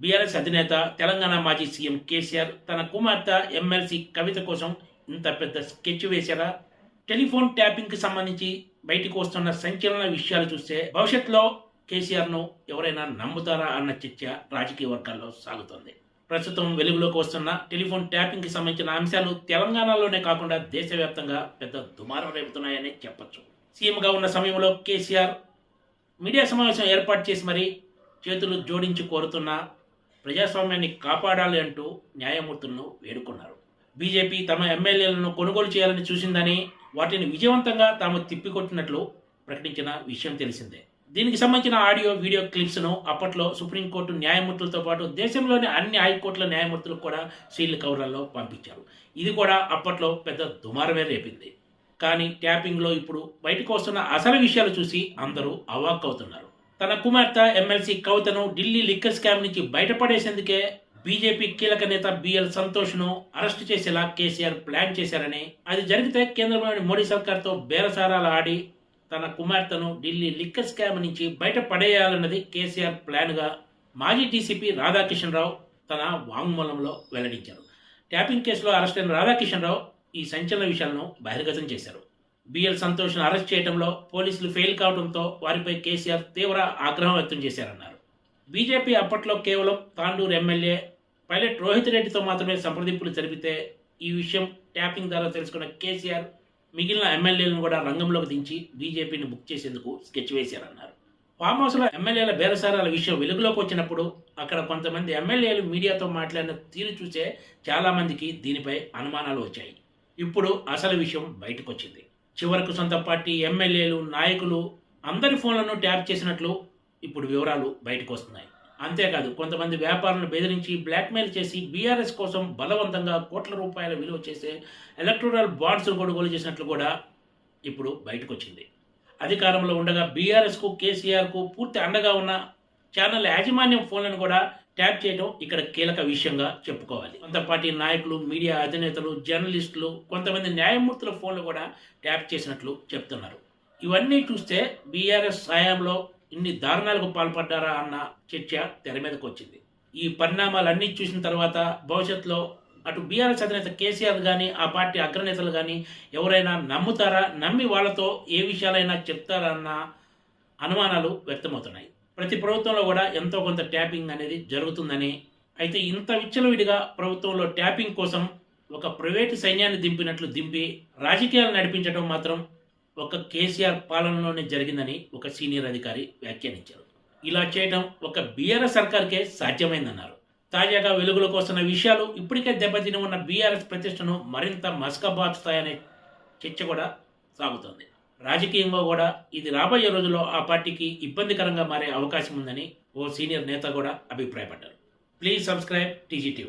BRS అధినేత తెలంగాణ మాజీ CM KCR తన కుమార్తె ఎమ్మెల్సీ కవిత కోసం ఇంత పెద్ద స్కెచ్ వేశారా? టెలిఫోన్ ట్యాపింగ్కి సంబంధించి బయటకు వస్తున్న సంచలన విషయాలు చూస్తే భవిష్యత్తులో కేసీఆర్ను ఎవరైనా నమ్ముతారా అన్న చర్చ రాజకీయ వర్గాల్లో సాగుతోంది. ప్రస్తుతం వెలుగులోకి వస్తున్న టెలిఫోన్ ట్యాపింగ్కి సంబంధించిన అంశాలు తెలంగాణలోనే కాకుండా దేశవ్యాప్తంగా పెద్ద దుమారం రేపుతున్నాయని చెప్పొచ్చు. సీఎంగా ఉన్న సమయంలో కేసీఆర్ మీడియా సమావేశం ఏర్పాటు చేసి మరీ చేతులు జోడించి కోరుతున్న ప్రజాస్వామ్యాన్ని కాపాడాలి అంటూ న్యాయమూర్తులను వేడుకున్నారు. బీజేపీ తమ ఎమ్మెల్యేలను కొనుగోలు చేయాలని చూసిందని వాటిని విజయవంతంగా తాము తిప్పికొట్టినట్లు ప్రకటించిన విషయం తెలిసిందే. దీనికి సంబంధించిన ఆడియో వీడియో క్లిప్స్ను అప్పట్లో సుప్రీంకోర్టు న్యాయమూర్తులతో పాటు దేశంలోని అన్ని హైకోర్టుల న్యాయమూర్తులకు కూడా సీల్ కవర్లలో పంపించారు. ఇది కూడా అప్పట్లో పెద్ద దుమారమే రేపింది. కానీ ట్యాపింగ్లో ఇప్పుడు బయటకు వస్తున్న అసలు విషయాలు చూసి అందరూ అవాక్కవుతున్నారు. తన కుమార్తె ఎమ్మెల్సీ కవితను ఢిల్లీ లిక్కర్ స్కామ్ నుంచి బయటపడేసేందుకే బీజేపీ కీలక నేత బిఎల్ సంతోష్ను అరెస్టు చేసేలా కేసీఆర్ ప్లాన్ చేశారని. అది జరిగితే కేంద్రంలోని మోడీ సర్కార్తో బేరసారాలు ఆడి తన కుమార్తెను ఢిల్లీ లిక్కర్ స్కామ్ నుంచి బయట పడేయాలన్నది కేసీఆర్ ప్లాన్గా మాజీ డీసీపీ రాధాకిషన్రావు తన వాంగ్మూలంలో వెల్లడించారు. ట్యాపింగ్ కేసులో అరెస్ట్ అయిన ఈ సంచలన విషయాలను బహిర్గతం చేశారు. బిఎల్ సంతోష్ను అరెస్ట్ చేయడంలో పోలీసులు ఫెయిల్ కావడంతో వారిపై కేసీఆర్ తీవ్ర ఆగ్రహం వ్యక్తం చేశారన్నారు. బీజేపీ అప్పట్లో కేవలం తాండూరు ఎమ్మెల్యే పైలట్ రోహిత్ రెడ్డితో మాత్రమే సంప్రదింపులు జరిపితే ఈ విషయం ట్యాపింగ్ ద్వారా తెలుసుకున్న కేసీఆర్ మిగిలిన ఎమ్మెల్యేలను కూడా రంగంలోకి దించి బీజేపీని బుక్ చేసేందుకు స్కెచ్ వేశారన్నారు. ఫామ్ హౌస్లో ఎమ్మెల్యేల బేరసారాల విషయం వెలుగులోకి వచ్చినప్పుడు అక్కడ కొంతమంది ఎమ్మెల్యేలు మీడియాతో మాట్లాడిన తీరు చూసే చాలామందికి దీనిపై అనుమానాలు వచ్చాయి. ఇప్పుడు అసలు విషయం బయటకు వచ్చింది చివరకు సొంత పార్టీ ఎమ్మెల్యేలు నాయకులు అందరి ఫోన్లను ట్యాప్ చేసినట్లు ఇప్పుడు వివరాలు బయటకు వస్తున్నాయి. అంతేకాదు కొంతమంది వ్యాపారులను బెదిరించి బ్లాక్మెయిల్ చేసి బీఆర్ఎస్ కోసం బలవంతంగా కోట్ల రూపాయల విలువ చేసే ఎలక్ట్రల్ బాండ్స్ కొనుగోలు చేసినట్లు కూడా ఇప్పుడు బయటకు వచ్చింది అధికారంలో ఉండగా బీఆర్ఎస్కు కేసీఆర్కు పూర్తి అండగా ఉన్న ఛానల్ యాజమాన్యం ఫోన్లను కూడా ట్యాప్ చేయడం ఇక్కడ కీలక విషయంగా చెప్పుకోవాలి. కొంత పార్టీ నాయకులు మీడియా అధినేతలు జర్నలిస్టులు కొంతమంది న్యాయమూర్తుల ఫోన్లు కూడా ట్యాప్ చేసినట్లు చెప్తున్నారు. ఇవన్నీ చూస్తే బీఆర్ఎస్ హయాంలో ఇన్ని దారుణాలకు పాల్పడ్డారా అన్న చర్చ తెర మీదకు వచ్చింది. ఈ పరిణామాలన్నీ చూసిన తర్వాత భవిష్యత్తులో అటు బీఆర్ఎస్ అధినేత కేసీఆర్ కానీ ఆ పార్టీ అగ్రనేతలు కానీ ఎవరైనా నమ్ముతారా? నమ్మి వాళ్ళతో ఏ విషయాలైనా చెప్తారా అన్న అనుమానాలు వ్యక్తమవుతున్నాయి. ప్రతి ప్రభుత్వంలో కూడా ఎంతో కొంత ట్యాపింగ్ అనేది జరుగుతుందని అయితే ఇంత విచ్చలవిడిగా ప్రభుత్వంలో ట్యాపింగ్ కోసం ఒక ప్రైవేటు సైన్యాన్ని దింపినట్లు దింపి రాజకీయాలు నడిపించడం మాత్రం ఒక కేసీఆర్ పాలనలోనే జరిగిందని ఒక సీనియర్ అధికారి వ్యాఖ్యానించారు. ఇలా చేయడం ఒక బీఆర్ఎస్ సర్కార్కే సాధ్యమైందన్నారు. తాజాగా వెలుగులోకి వస్తున్న విషయాలు ఇప్పటికే దెబ్బతిని ఉన్న బీఆర్ఎస్ ప్రతిష్టను మరింత మసకబాచుతాయనే చర్చ కూడా సాగుతోంది. రాజకీయంగా కూడా ఇది రాబోయే రోజుల్లో ఆ పార్టీకి ఇబ్బందికరంగా మారే అవకాశం ఉందని ఓ సీనియర్ నేత కూడా అభిప్రాయపడ్డారు. Please subscribe TGTV